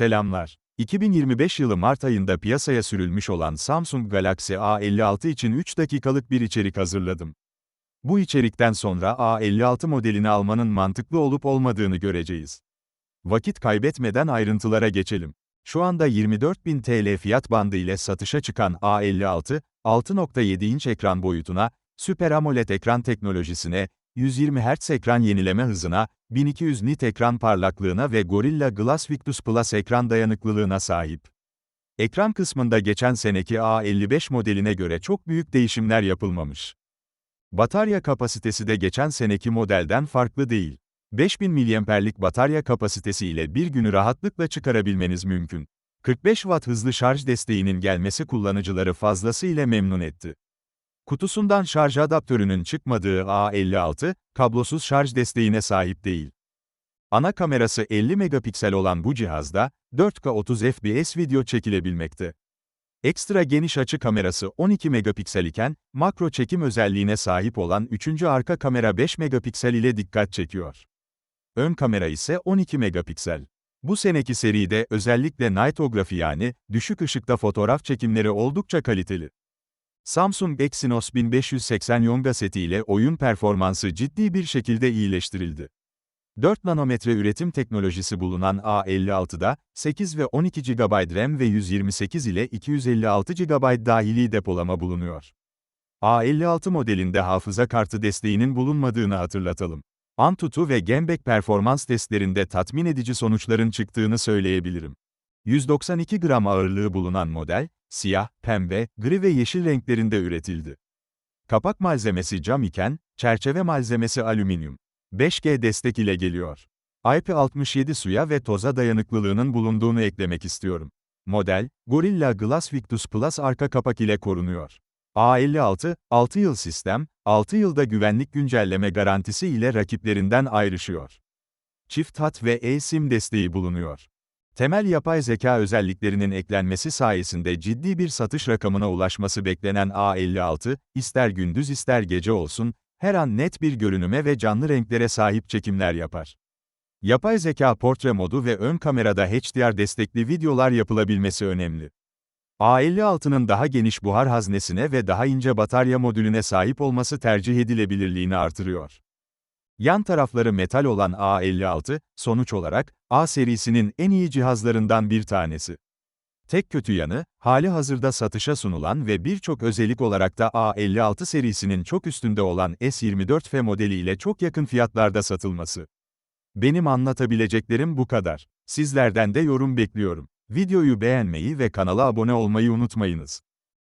Selamlar. 2025 yılı Mart ayında piyasaya sürülmüş olan Samsung Galaxy A56 için 3 dakikalık bir içerik hazırladım. Bu içerikten sonra A56 modelini almanın mantıklı olup olmadığını göreceğiz. Vakit kaybetmeden ayrıntılara geçelim. Şu anda 24.000 TL fiyat bandı ile satışa çıkan A56, 6.7 inç ekran boyutuna, Super AMOLED ekran teknolojisine, 120 Hz ekran yenileme hızına, 1200 nit ekran parlaklığına ve Gorilla Glass Victus Plus ekran dayanıklılığına sahip. Ekran kısmında geçen seneki A55 modeline göre çok büyük değişimler yapılmamış. Batarya kapasitesi de geçen seneki modelden farklı değil. 5000 mAh'lik batarya kapasitesi ile bir günü rahatlıkla çıkarabilmeniz mümkün. 45 Watt hızlı şarj desteğinin gelmesi kullanıcıları fazlasıyla memnun etti. Kutusundan şarj adaptörünün çıkmadığı A56, kablosuz şarj desteğine sahip değil. Ana kamerası 50 megapiksel olan bu cihazda, 4K 30 FPS video çekilebilmekte. Ekstra geniş açı kamerası 12 megapiksel iken, makro çekim özelliğine sahip olan üçüncü arka kamera 5 megapiksel ile dikkat çekiyor. Ön kamera ise 12 megapiksel. Bu seneki seride özellikle nightography yani, düşük ışıkta fotoğraf çekimleri oldukça kaliteli. Samsung Exynos 1580 Yonga seti ile oyun performansı ciddi bir şekilde iyileştirildi. 4 nanometre üretim teknolojisi bulunan A56'da, 8 ve 12 GB RAM ve 128 ile 256 GB dahili depolama bulunuyor. A56 modelinde hafıza kartı desteğinin bulunmadığını hatırlatalım. Antutu ve Gembek performans testlerinde tatmin edici sonuçların çıktığını söyleyebilirim. 192 gram ağırlığı bulunan model, siyah, pembe, gri ve yeşil renklerinde üretildi. Kapak malzemesi cam iken, çerçeve malzemesi alüminyum. 5G destek ile geliyor. IP67 suya ve toza dayanıklılığının bulunduğunu eklemek istiyorum. Model, Gorilla Glass Victus Plus arka kapak ile korunuyor. A56, 6 yıl sistem, 6 yılda güvenlik güncelleme garantisi ile rakiplerinden ayrışıyor. Çift hat ve eSIM desteği bulunuyor. Temel yapay zeka özelliklerinin eklenmesi sayesinde ciddi bir satış rakamına ulaşması beklenen A56, ister gündüz ister gece olsun, her an net bir görünüme ve canlı renklere sahip çekimler yapar. Yapay zeka portre modu ve ön kamerada HDR destekli videolar yapılabilmesi önemli. A56'nın daha geniş buhar haznesine ve daha ince batarya modülüne sahip olması tercih edilebilirliğini artırıyor. Yan tarafları metal olan A56, sonuç olarak, A serisinin en iyi cihazlarından bir tanesi. Tek kötü yanı, hali hazırda satışa sunulan ve birçok özellik olarak da A56 serisinin çok üstünde olan S24F modeli ile çok yakın fiyatlarda satılması. Benim anlatabileceklerim bu kadar. Sizlerden de yorum bekliyorum. Videoyu beğenmeyi ve kanala abone olmayı unutmayınız.